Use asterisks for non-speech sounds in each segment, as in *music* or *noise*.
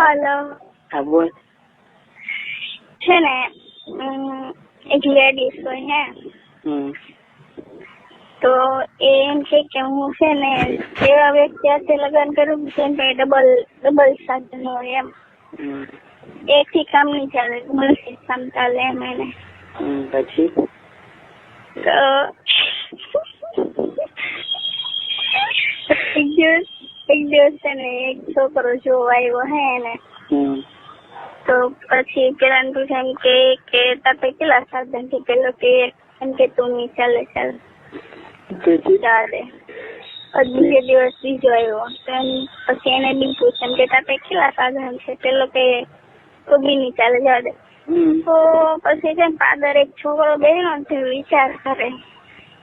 હાલો હા બોલ. છે ને એક લેડીઝ હોય હે તો એ એમ છે કે હું છે ને એવા વ્યક્તિ સાથે લગ્ન કરું જેમ કે ડબલ ડબલ સાધન હોય એમ. એક થી કામ નહીં ચાલે ડબલ કામ ચાલે એમ એને. પછી? તો *laughs* એક દિવસ એક દિવસ છે ને એક છોકરો જોવા આવ્યો હે એને હમ તો પછી પેલા ને પૂછે એમ કે કે તાપે કેટલા સાધન છે પેલો કે એમ કે તું નહીં ચાલે ચાલે પછી ચાલે પછી બીજે દિવસ બીજો આવ્યો તો એમ પછી એને બી પૂછે એમ કે તાપે કેટલા સાધન છે પેલો કે તો બી નહીં ચાલે જવા દે હમ તો પછી છે ને પાદર એક છોકરો બેઠો ને તે વિચાર કરે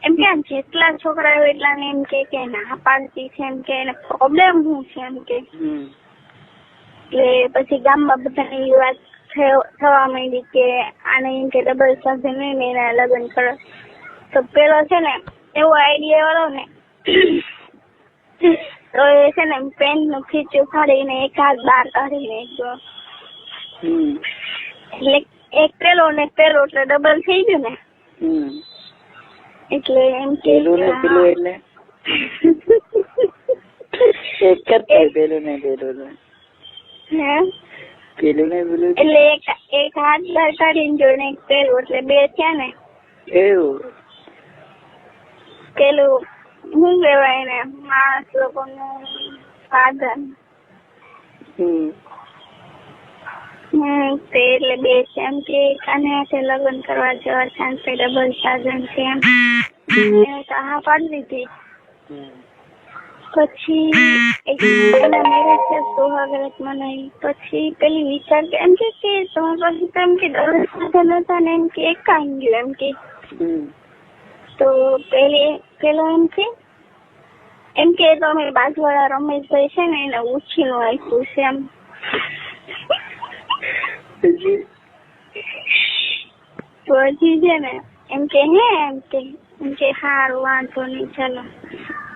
એમ કે જેટલા છોકરા હોય એટલા ને એમ કે કે ના પાડતી છે એમ કે એને પ્રોબ્લેમ શું છે એમ કે? એટલે પછી ગામમાં બધાને એ વાત થયો- થવા માંડી કે આને એમ કે ડબલ સાથે નહીં ને એના લગ્ન કરો. તો પેલો છે ને એવો આઈડિયા વાળો ને તો એ છે ને પેન્ટનું ખીચું ફાડીને એક હાથ બહાર કાઢીને એટલે એક પેલો ને પેલો એટલે ડબલ થઈ ગયું ને. એટલે એમ પેલું ને. પેલું એટલે. એક જ થાય પેલું ને પેલું ને. હે? પેલું ને પેલું એટલે એક એક હાથ બહાર કાઢીને જોઈને એક પેલું એટલે બે થયા ને? એવું. પેલું શું કહેવાય ને માણસ લોકોનું સાધન. હમ. હમ તે એટલે બે છે એમ કે કાને લગ્ન કરવા જવા ચાન્સ ડબલ સાધન છે એમ. હા પાડી દીધી હમ પછી એક પેલા મેરેજ છે સુહાગરત મનાઈ પછી પેલી વિચાર કે એમ કે કે તમે પછી તો એમ કે ડબલ સાધન હતા ને એમ કે એક ગયું એમ કે. તો પેલી પેલો એમ કે એમ કે તો અમે બાજુવાળા રમેશભાઈ છે ને એને ઉછીનું આપ્યું છે એમ. પછી? છે ને એમ કે હે એમ કે. કે સારું વાંધો નહીં ચાલો.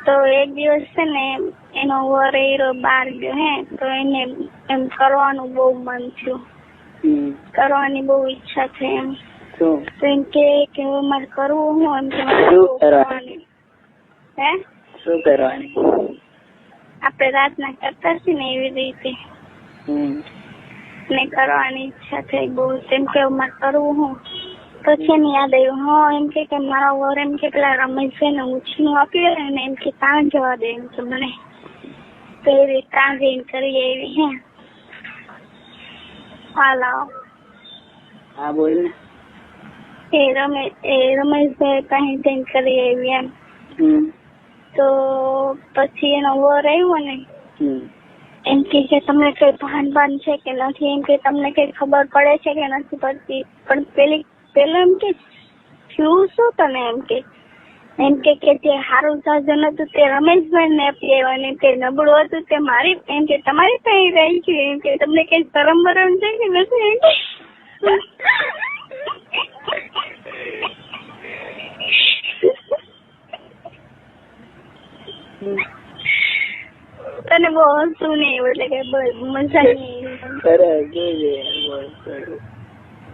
તો એક દિવસ છે ને એનો વર એરો બહાર ગયો હે તો એને એમ કરવાનું બહુ મન થયું. કરવાની બહુ ઈચ્છા છે એમ. તો? એમ કે કે મારે કરવું હું એમ કે. હે? શું કરવાની? આપણે રાતના કરતા છીએ ને એવી રીતે. ને કરવાની ઈચ્છા થઈ બહુ. તેમ કે મારે કરવું હું? પછી એને યાદ આવ્યું. હા એમ કે કે મારા વર એમ કે પેલા રમેશભાઈ ને ઉછીનું દે ને એમ કે ત્યાં જવા દે એમ કે મને તો એ રીતે ત્યાં જઈને કરી એવી હે. હાલો. હા બોલ ને. એ રમે એ રમેશભાઈ પાસે જઈને કરી આવી એમ. હમ. તો પછી એનો વર આવ્યો ને એમ કે છે તમને કઈ ભાન ભાન છે કે નથી? એમ કે તમને કઈ ખબર પડે છે કે નથી પડતી? પણ પેલી પેલો એમ કે થયું શું તને એમ કે? એમ કે કે જે સારું સાધન હતું, તે રમેશભાઈ ને આપી આવ્યા તે નબળું હતું, તે મારી, એમ કે, તમારી પાસે રહી છે? એમ કે, તમને કઈ શરમ બરમ છે કે નથી? એમ કે. તને બહુ હસવું નહીં એટલે કે મજા નહીં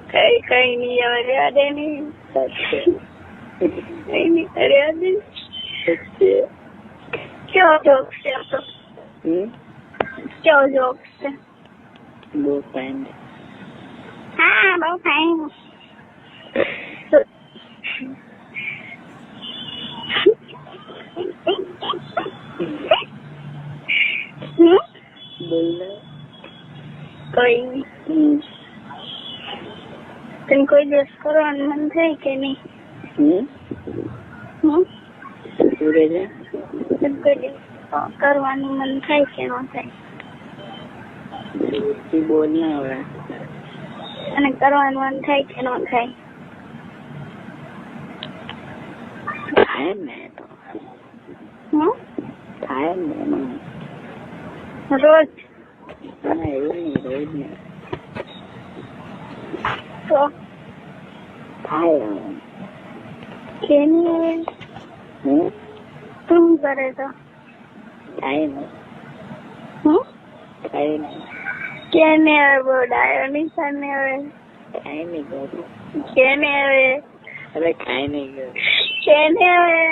કઈ કઈ નહીં હવે નહીં. દે કઈ નહીં રહેવા દે કેવો જોક છે તો? કેવો જોક છે? બહુ ફાઇન હા બહુ ફાઇન બોલ કઈ નહીં. કોઈ દિવસ કરવાનું મન થાય કે નહીં? હમ? હમ? શું કહે છે? કોઈ દિવસ કરવાનું મન થાય કે ન થાય? બોલ ને હવે અને કરવાનું મન થાય કે ન થાય? ને તો. થાય ને રોજ? ના એવું નહીં રોજ ને તો થાય હવે. કે નહીં હમ તું શું કરે તો થાય ને હમ થાય નહીં કેને હવે બહુ ડાયો નિશાને હવે કાંઈ નહીં કરું કેને હવે અરે કાંઈ નહીં કરું કેને હવે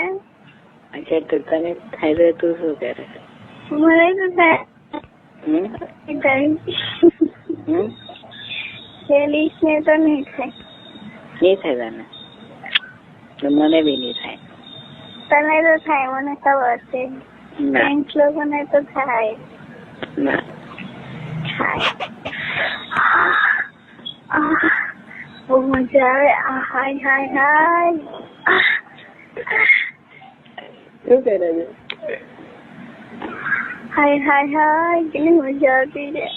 અચ્છા તો તને થાય તો તું શું કરે મને તો થાય હમ કેલીશ ને તો નહીં થાય નહીં થાય તને મને બી નહીં થાય. તને તો થાય મને ખબર છે. ફ્રેન્ડ્સ લોકોને તો થાય. ના. થાય. બહુ મજા આવે. હાય હાય હાય. શું કરે છે? હાય હાય હાય. કેટલી મજા આવતી રે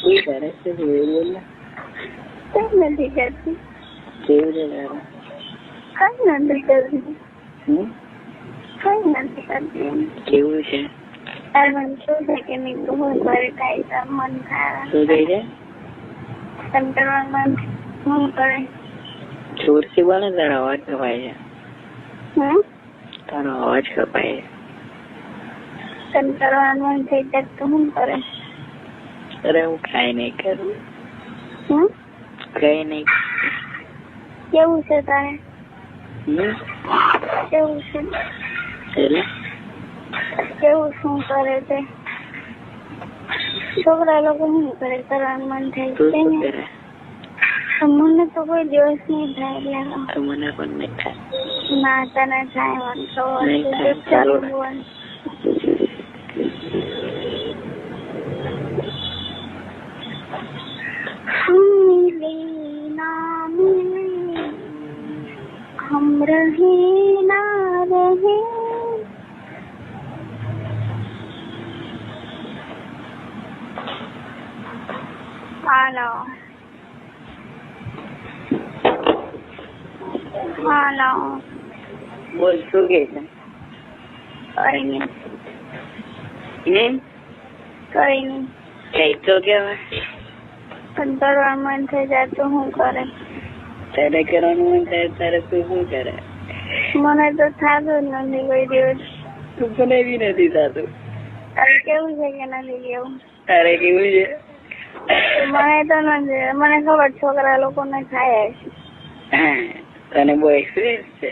શું કરે છે? નથી કરતી. કેવું છે કઈ નથી કરતી કઈ નથી કરતી કેવું છે તારે શું છે કે મેં તું હું કરે કાંઈ મન થાય શું થઈ છે તને કરવાનું મન હું કરે જોરથી બોલે તારો અવાજ કપાય છે તારો અવાજ કપાય છે કરવાનું મન થઈ જાય તો હું કરે અરે હું કાંઈ નહીં કરું કઈ નહીં કેવું છે તારે? કેવું છે? કેવું? શું કરે છે? છોકરા લોકો શું કરે? કરવાનું મન થાય છે ને? મને તો કોઈ દિવસ નહીં થાય એટલે મને પણ નહીં થાય. ના તને થાય. વાંધો. થાય, ચાલો હલો હલો બોલ શું કે છે? કઈ નહીં હમ કઈ નહીં કઈ તો કેવાય કંટાળવાનું મન થઈ જાય તો શું કરે? તારે કરવાનું મન થાય તારે તું શું કરે? મને તો થતું જ નથી કોઈ દિવસ. તું પણ એવી નથી થતું. તારે કેવું છે કે નથી કેવું? તારે કેવું છે? મને તો નથી મને ખબર છોકરા લોકોને થાય ખાય તને બહુ એક્સપિરિયન્સ છે.